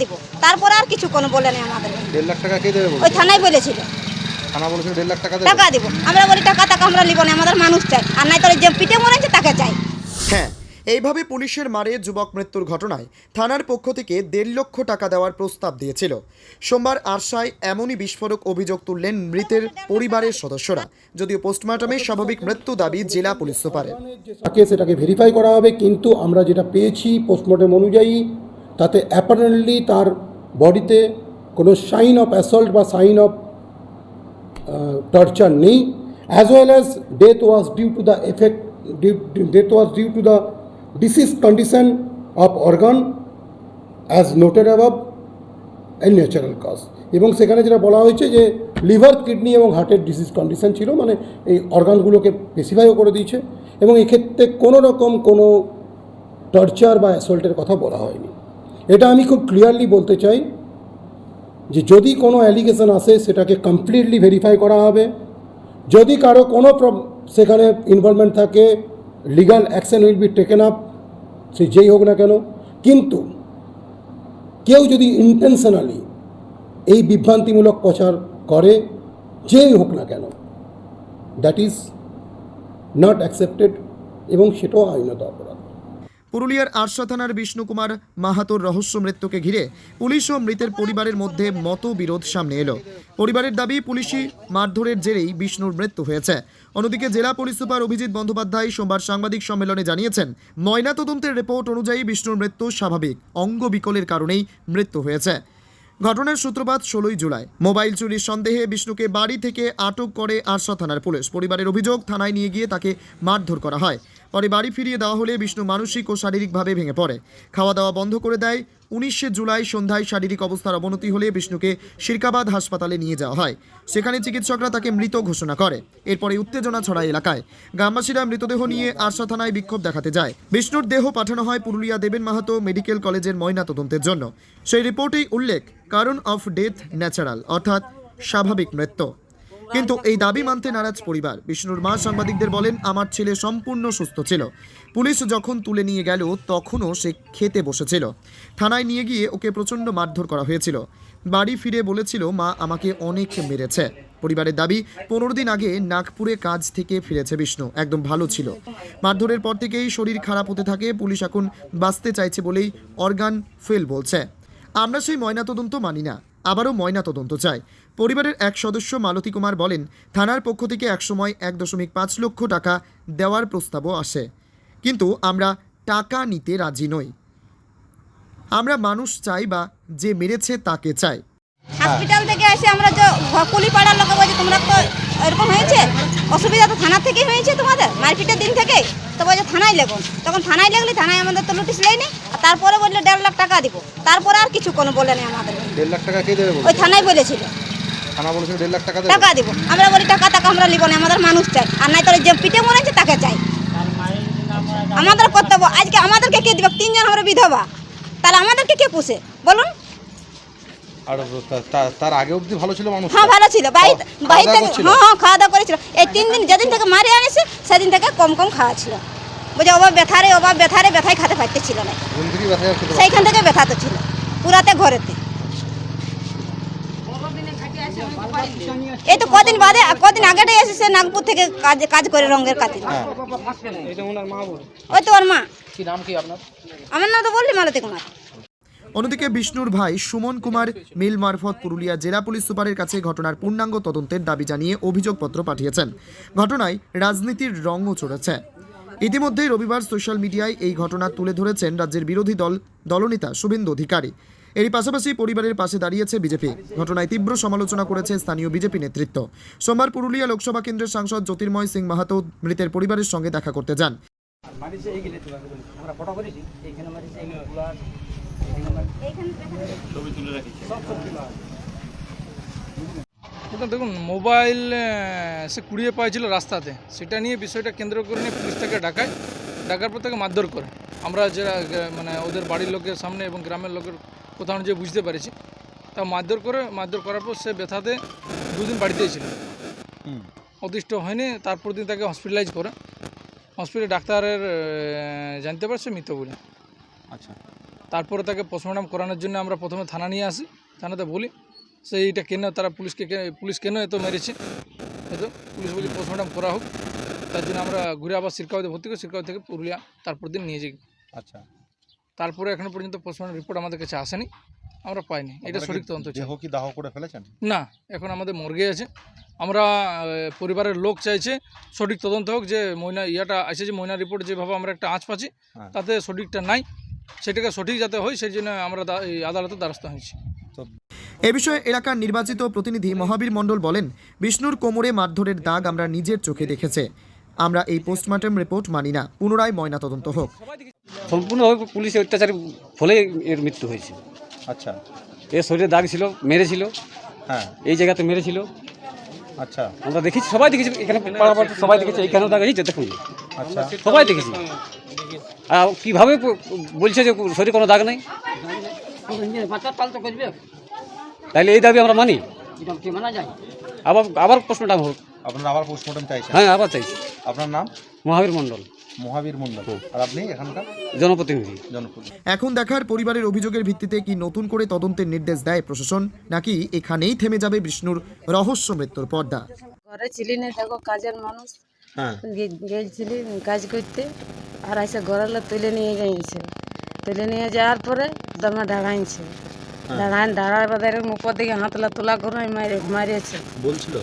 দিব। তারপরে আর কিছু কোনো বলে নেই আমাদের। দেড় লাখ টাকা কে দেবে ওই থানায় বলেছিল। থানা বলেছিল দেড় লাখ টাকা টাকা দিব। আমরা বলি টাকা টাকা আমরা নিব না আমাদের মানুষ চাই। আর নাই তোর যে পিঠে মরেছে তাকে চাই। হ্যাঁ এইভাবে পুলিশের মারে যুবক মৃত্যুর ঘটনায় থানার পক্ষ থেকে দেড় লক্ষ টাকা দেওয়ার প্রস্তাব দিয়েছিল। সোমবার আরশায় এমনই বিস্ফোরক অভিযোগ তুললেন মৃতের পরিবারের সদস্যরা যদিও পোস্টমর্টমে স্বাভাবিক মৃত্যু দাবি জেলা পুলিশ সুপারের। তাকে সেটাকে ভেরিফাই করা হবে কিন্তু আমরা যেটা পেয়েছি পোস্টমর্টম অনুযায়ী তাতে অ্যাপারেন্টলি তার বডিতে কোনো সাইন অফ অ্যাসল্ট বা সাইন অফ টর্চার নেই as well as death was due to the effect death was due to the disease condition of organ as noted above a natural cause এবং সেখানে যেটা বলা হয়েছে যে লিভার কিডনি এবং হার্টের ডিজিজ কন্ডিশন ছিল মানে এই অর্গানগুলোকে স্পেসিফাইও করে দিয়েছে এবং এক্ষেত্রে কোনো রকম কোনো টর্চার বা অ্যাসল্টের কথা বলা হয়নি। এটা আমি খুব ক্লিয়ারলি বলতে চাই যে যদি কোনো অ্যালিগেশন আসে, সেটাকে কমপ্লিটলি ভেরিফাই করা হবে। যদি কারও কোনো সেখানে ইনভলভমেন্ট থাকে legal action will be taken up সে যেই হোক না কেন। কিন্তু কেউ যদি ইন্টেনশনালি এই বিভ্রান্তিমূলক প্রচার করে, যেই হোক না কেন দ্যাট ইজ নট অ্যাকসেপ্টেড এবং সেটাও আইনত অপরাধ। পুরুলিয়ার আরশা থানার বিষ্ণুকুমার মাহাতোর রহস্য মৃত্যুকে ঘিরে পুলিশ ও মৃতের পরিবারের মধ্যে মতবিরোধ সামনে এলো। পরিবারের দাবি, পুলিশি মারধরের জেরেই বিষ্ণুর মৃত্যু হয়েছে। অন্যদিকে জেলা পুলিশ সুপার অভিজিৎ বন্দ্যোপাধ্যায় সোমবার সাংবাদিক সম্মেলনে জানিয়েছেন ময়নাতদন্তের রিপোর্ট অনুযায়ী বিষ্ণুর মৃত্যু স্বাভাবিক, অঙ্গ বিকলের কারণেই মৃত্যু হয়েছে। ঘটনার সূত্রপাত ষোলোই জুলাই। মোবাইল চুরির সন্দেহে বিষ্ণুকে বাড়ি থেকে আটক করে আরশা থানার পুলিশ। পরিবারের অভিযোগ, থানায় নিয়ে গিয়ে তাকে মারধর করা হয়। পরে বাড়ি ফিরিয়ে দেওয়া হলে বিষ্ণু মানসিক ও শারীরিকভাবে ভেঙে পড়ে। খাওয়া দাওয়া বন্ধ করে দেয় উনিশে জুলাই সন্ধ্যায় শারীরিক অবস্থার অবনতি হলে বিষ্ণুকে শিরকাবাদ হাসপাতালে নিয়ে যাওয়া হয়। সেখানে চিকিৎসকরা তাকে মৃত ঘোষণা করে। এরপরে উত্তেজনা ছড়ায় এলাকায়। গ্রামবাসীরা মৃতদেহ নিয়ে আরশা থানায় বিক্ষোভ দেখাতে যায়। বিষ্ণুর দেহ পাঠানো হয় পুরুলিয়া দেবেন মাহাতো মেডিকেল কলেজের ময়নাতদন্তের জন্য। সেই রিপোর্টেই উল্লেখ, কারণ অফ ডেথ ন্যাচারাল, অর্থাৎ স্বাভাবিক মৃত্যু। কিন্তু এই দাবি মানতে নারাজ পরিবার। বিষ্ণুর মা সাংবাদিকদের বলেন, আমার ছেলে সম্পূর্ণ সুস্থ ছিল। পুলিশ যখন তুলে নিয়ে গেল, তখনও সে খেতে বসেছিল। থানায় নিয়ে গিয়ে ওকে প্রচণ্ড মারধর করা হয়েছিল। বাড়ি ফিরে বলেছিল, মা আমাকে অনেক মেরেছে। পরিবারের দাবি, পনেরো দিন আগে নাগপুরে কাজ থেকে ফিরেছে বিষ্ণু। একদম ভালো ছিল। মারধরের পর থেকেই শরীর খারাপ হতে থাকে। পুলিশ এখন বাঁচতে চাইছে বলেই অর্গান ফেল বলছে। আমরা সেই ময়নাতদন্ত মানি না। আবারও ময়নাতদন্ত চাই পরিবারের এক সদস্য মালতী কুমার বলেন, থানার পক্ষ থেকে একসময় এক দশমিক পাঁচ লক্ষ টাকা দেওয়ার প্রস্তাবও আসে। কিন্তু আমরা টাকা নিতে রাজি নই। আমরা মানুষ চাই বা যে মেরেছে তাকে চাই। হসপিটাল থেকে এসে আমরা যে কুলি পাড়ার লোক বলছে তোমরা তো এরকম হয়েছে? অসুবিধা তো থানা থেকেই হয়েছে তোমাদের? মারপিটের দিন থেকে তো বলছে থানায় লেগুন তখন থানায় লাগলে থানায় আমাদের তো নোটিশ লেয়নি তারপরে বলল দেড় লাখ টাকা দিব। তারপরে আর কিছু কোনো বলে নেই আমাদের দেড় লাখ টাকা কে দেবে ওই থানায় বলেছিল। থানা বলেছিল দেড় লাখ টাকা দেবে। টাকা দিব। আমরা বলি টাকা টাকা আমরা নিব না আমাদের মানুষ চাই। আর নাই তোর যে পিঠে মরেছে তাকে চাই। আমাদের কর্তব্য আজকে আমাদেরকে কে দিবে? তিনজন আমরা বিধবা। তাহলে আমাদেরকে কে পুষে? বলুন। আর তা- তা- তার আগে অবধি ভালো ছিল মানুষ হ্যাঁ ভালো ছিল। বাড়িতে হ্যাঁ হ্যাঁ খাওয়া দাওয়া করেছিল। এই তিন দিন যেদিন থেকে মারি আনিছে সেদিন থেকে কম কম খাওয়া ছিল। বুঝে অভাব ব্যথারে অভাব ব্যথারে ব্যথায় খেতে পারতেছিল না। সেইখান থেকে ব্যথা তো ছিল পুরাতে ঘরেতে। এই তো কদিন বাদে কদিন আগেটাই এসেছে নাগপুর থেকে কাজ কাজ করে রঙের কাজে হ্যাঁ। ওই তো ওর মা। কি নাম কি আপনার? আমার নাম তো বললি মালতী কুমার। অন্যদিকে বিষ্ণুর ভাই সুমন কুমার মিল মারফত পুরুলিয়া জেলা পুলিশ সুপারের কাছে ঘটনার পূর্ণাঙ্গ তদন্তের দাবি জানিয়ে অভিযোগপত্র পাঠিয়েছেন। ঘটনায় রাজনীতির রঙও চড়েছে। ইতিমধ্যেই রবিবার সোশ্যাল মিডিয়ায় এই ঘটনা তুলে ধরেছেন রাজ্যের বিরোধী দল দলনেতা শুভেন্দু অধিকারী। এরই পাশাপাশি পরিবারের পাশে দাঁড়িয়েছে বিজেপি। ঘটনায় তীব্র সমালোচনা করেছে স্থানীয় বিজেপি নেতৃত্ব। সোমবার পুরুলিয়া লোকসভা কেন্দ্রের সাংসদ জ্যোতির্ময় সিং মাহাতো মৃতের পরিবারের সঙ্গে দেখা করতে যান। ওটা দেখুন মোবাইল সে কুড়িয়ে পাইছিল রাস্তাতে। সেটা নিয়ে বিষয়টা কেন্দ্র করে নিয়ে পুলিশ তাকে ডাকায়। ডাকার পর তাকে মারধর করে। আমরা যারা মানে ওদের বাড়ির লোকের সামনে এবং গ্রামের লোকের কোথাও যে বুঝতে পেরেছি তা মারধর করে মারধর করার পর সে ব্যথাতে দুদিন বাড়িতেই ছিল। অতিষ্ঠ হয়নি তারপর দিন তাকে হসপিটালাইজ করে। হসপিটালে ডাক্তারের জানতে পারে সে মৃত বলে। আচ্ছা। তারপরে তাকে পোস্টমর্টম করানোর জন্য আমরা প্রথমে থানা নিয়ে আসি। থানাতে বলি সেইটা কেন তারা পুলিশকে পুলিশ কেন এত মেরেছে? হয়তো পুলিশ বলি পোস্টমর্টম করা হোক। তার জন্য আমরা ঘুরে আবার সিরকাউতে ভর্তি করি সিরকাউ থেকে পুরুলিয়া তারপর দিন নিয়ে যাই। আচ্ছা। তারপরে এখনও পর্যন্ত পোস্টমর্টম রিপোর্ট আমাদের কাছে আসেনি। আমরা পাইনি। এটা সঠিক তদন্ত দেহ কি দাহ করে ফেলেছেন? না এখন আমাদের মর্গে আছে। আমরা পরিবারের লোক চাইছে সঠিক তদন্ত হোক যে ময়না ইয়াটা আছে যে ময়না রিপোর্ট যেভাবে আমরা একটা আঁচ পাচ্ছি হ্যাঁ। তাতে সঠিকটা নাই। সেটাকে সঠিক যাতে হয় সেই জন্য আমরা এই আদালতের দ্বারস্থ হয়েছি। এ বিষয়ে এলাকার নির্বাচিত প্রতিনিধি মহাবীর মণ্ডল বলেন বিষ্ণুর কোমরে মারধরের দাগ আমরা নিজের চোখে দেখেছে। আমরা এই পোস্টমর্টম রিপোর্ট মানি না। পুনরায় ময়নাতদন্ত হোক। সম্পূর্ণভাবে পুলিশের অত্যাচারের ফলে এর মৃত্যু হয়েছে। আচ্ছা। এর শরীরে দাগ ছিল মেরেছিল। হ্যাঁ। এই জায়গাতে মেরেছিল। আচ্ছা। আমরা দেখেছি সবাই দেখেছি এখানে পাড়াপাড়ি সবাই দেখেছে এইখানেও দাগ হয়েছে দেখুন। আচ্ছা। সবাই দেখেছি। আর কীভাবে বলছে যে শরীরে কোনো দাগ নেই? তাইলে এই দাবি আমরা মানি? আবার আবার প্রশ্নটা হোক। আপনারা আবার পোস্টমর্টম চাইছেন? হ্যাঁ আবার চাইছি। আপনার নাম? মহাবীর মণ্ডল। মহাবীর মন্ডল আর আপনি এখানকার? জনপ্রতিনিধি। জনপ্রতিনিধি। এখন দেখার পরিবারের অভিযোগের ভিত্তিতে কি নতুন করে তদন্তের নির্দেশ দেয় প্রশাসন নাকি এখানেই থেমে যাবে বিষ্ণুর রহস্য মৃত্যুর পর্দা? ঘরে ছিলি না দেখো কাজের মানুষ। হ্যাঁ। গেছিলি কাজ করতে। আর এসে ঘরের তুলে নিয়ে যাইছে তুলে নিয়ে যাওয়ার পরে দমে দাঁড়াইছে। দাঁড়ায় দাঁড়ার বাদে এরকম উপর দিকে হাতলা তোলা করে মারে মারিয়েছে। বলছিল?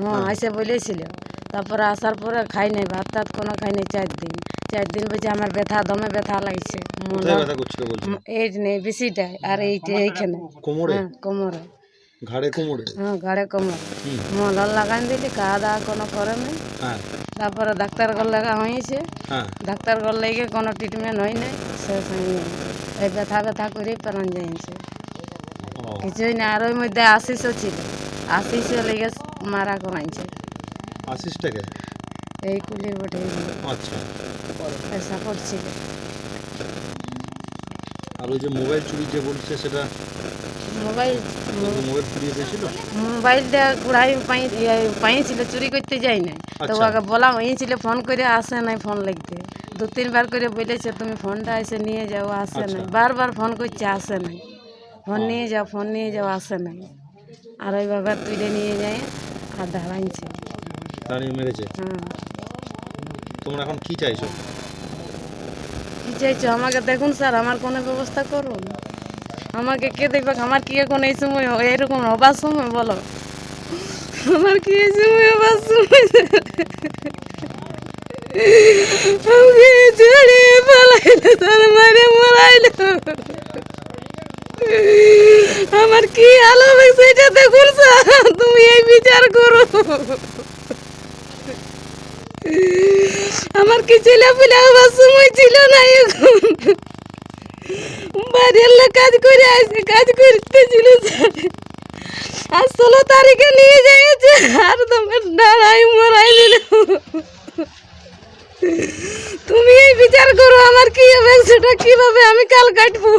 হ্যাঁ। এসে বলেছিল। তারপরে আসার পরে খাই নাই ভাত টাত কোনো খাই নাই চার দিন। চার দিন বলছে আমার ব্যথা দমে ব্যথা লাগছে। কোথায় ব্যথা করছিল বলছিল? এই নেই বেশিটাই আর এইটা এইখানে। কোমরে? হ্যাঁ কোমরে। ঘাড়ে কোমরে? হ্যাঁ গাড়ে কোমরে। মলর লাগাই দিলি খাওয়া দাওয়া কোনো করে নাই। হ্যাঁ। তারপরে ডাক্তার ঘর লাগা হয়েছে। হ্যাঁ। ডাক্তার ঘর লেগে কোনো ট্রিটমেন্ট হয় নাই শেষ হয়নি। এই ব্যথা ব্যথা করে প্রাণ যাইছে। কিছুই না আর ওই মধ্যে আশিসও ছিল। আশিসও লেগে মারা করাইছে আশিসটাকে? এই কুলির বটে। আচ্ছা। পয়সা পড়ছিল আর ওই যে মোবাইল চুরি যে বলছে সেটা মোবাইল মোবাইল মোবাইলটা কুড়াই পাই পাইছিল চুরি করতে যাই নাই। তো আচ্ছা। ওকে বলা হয়েছিল ফোন করে আসে নাই ফোন লাগতে দু তিনবার করে বলেছে তুমি ফোনটা এসে নিয়ে যাও আসে নাই। আচ্ছা। বারবার ফোন করছে আসে নাই। ফোন নিয়ে যাও ফোন নিয়ে যাও আসে নাই। আর ওইভাবে তুলে নিয়ে যায় আর দাঁড়াইছে। দাঁড়িয়ে মেরেছে? হ্যাঁ। তোমরা এখন কি চাইছো? কি চাইছো? আমাকে দেখুন স্যার আমার কোনো ব্যবস্থা করুন। আমাকে কে দেখবে? আমার কি এখন এই সময় এরকম হবার সময় বলো? আমার কি সময় হবার সময় আমাকে ছেড়ে পালাইলে, তার মারে মরাইলো। আমার কি আলো হবে সেটা দেখুন তুমি এই বিচার করো। আমার কি ছেলে পেলে হবার সময় ছিল না এখন? লোক কাজ করে আসে কাজ করতে ছিল আর ষোলো তারিখে নিয়ে যাইছে আর তোমার দাঁড়াই মরাই দিল। তুমি এই বিচার করো, আমার কি হবে, সেটা কীভাবে আমি কাল কাটবো?